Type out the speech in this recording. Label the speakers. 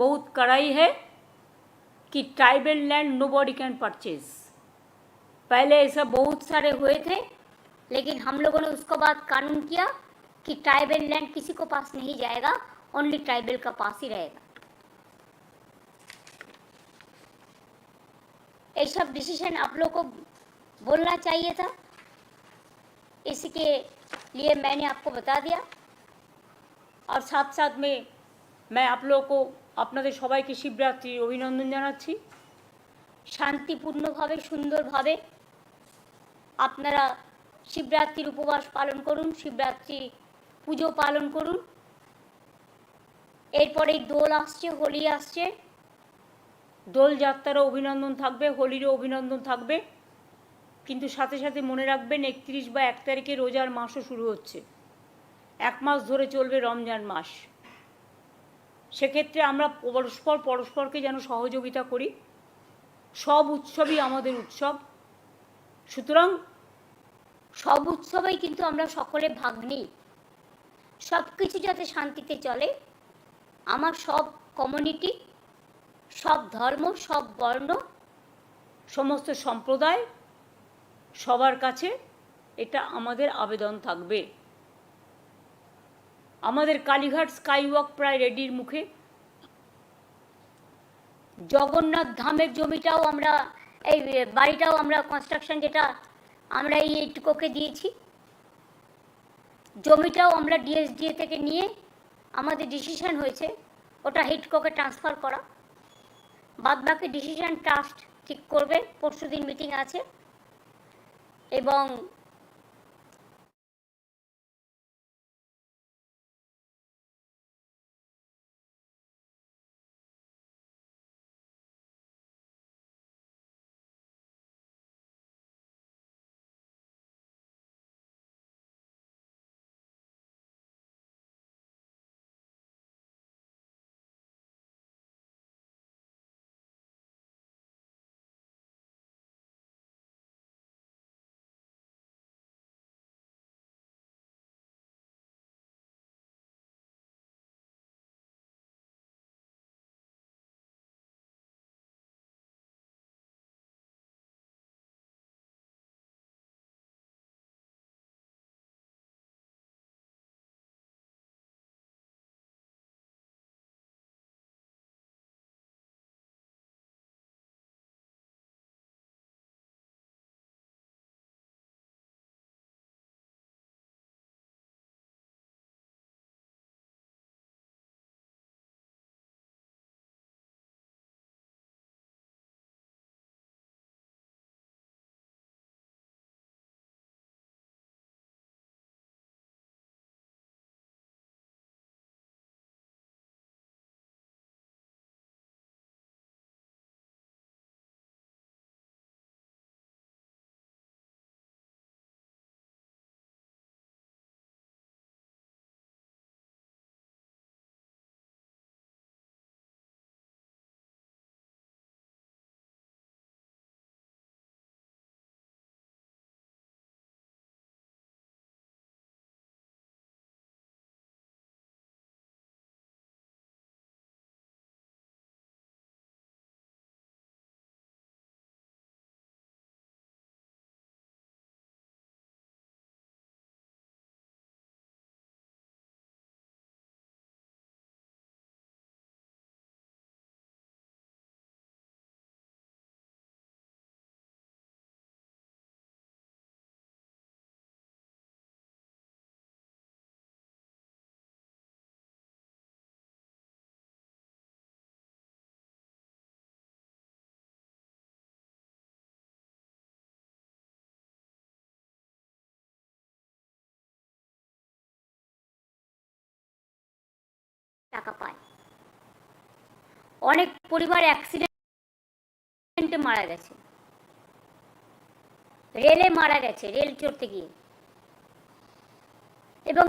Speaker 1: बहुत कड़ाई है कि tribal land nobody can purchase पहले ऐसा बहुत सारे हुए थे,
Speaker 2: लेकिन हम लोगों ने उसको बाद कानून किया कि ट्राइबल लैंड किसी को पास नहीं जाएगा ओनली ट्राइबल का पास ही रहेगा। ये सब डिसीज़न आप लोग को बोलना चाहिए था। इसके लिए मैंने आपको बता दिया।
Speaker 1: और साथ साथ में मैं आप लोगों को আপনাদের সবাইকে শিবরাত্রির অভিনন্দন জানাচ্ছি।
Speaker 2: শান্তিপূর্ণভাবে, সুন্দরভাবে আপনারা শিবরাত্রির উপবাস পালন করুন, শিবরাত্রি পুজো পালন করুন। এরপরেই দোল আসছে, হোলি আসছে।
Speaker 1: দোলযাত্রারও অভিনন্দন থাকবে, হোলিরও অভিনন্দন থাকবে। কিন্তু সাথে সাথে মনে রাখবেন, একত্রিশ বা এক তারিখে রোজার মাসও শুরু হচ্ছে। এক মাস ধরে চলবে রমজান মাস। সেক্ষেত্রে আমরা পরস্পর পরস্পরকে যেন সহযোগিতা করি। সব উৎসবই আমাদের উৎসব। সুতরাং
Speaker 2: সব উৎসবেই কিন্তু আমরা সকলে ভাগ নিই। সব কিছু যাতে শান্তিতে চলে আমার সব কমিউনিটি সব ধর্ম সব বর্ণ
Speaker 1: সমস্ত সম্প্রদায় সবার কাছে এটা আমাদের আবেদন থাকবে। আমাদের কালীঘাট স্কাইওয়াক প্রায় রেডির মুখে।
Speaker 2: জগন্নাথ ধামের জমিটাও আমরা, এই বাড়িটাও আমরা কনস্ট্রাকশন যেটা আমরা এই এইটুকুকে দিয়েছি। জমিটাও আমরা ডিএসডিএ থেকে নিয়ে আমাদের ডিসিশন হয়েছে ওটা হিটকোকে ট্রান্সফার করা। বাদ বাকি ডিসিশন ট্রাস্ট ঠিক করবে পরশু দিন মিটিং আছে। এবং টাকা পায়। অনেক পরিবার অ্যাক্সিডেন্টে মারা গেছে। রেলে মারা গেছে রেল চড়তে গিয়ে। এবং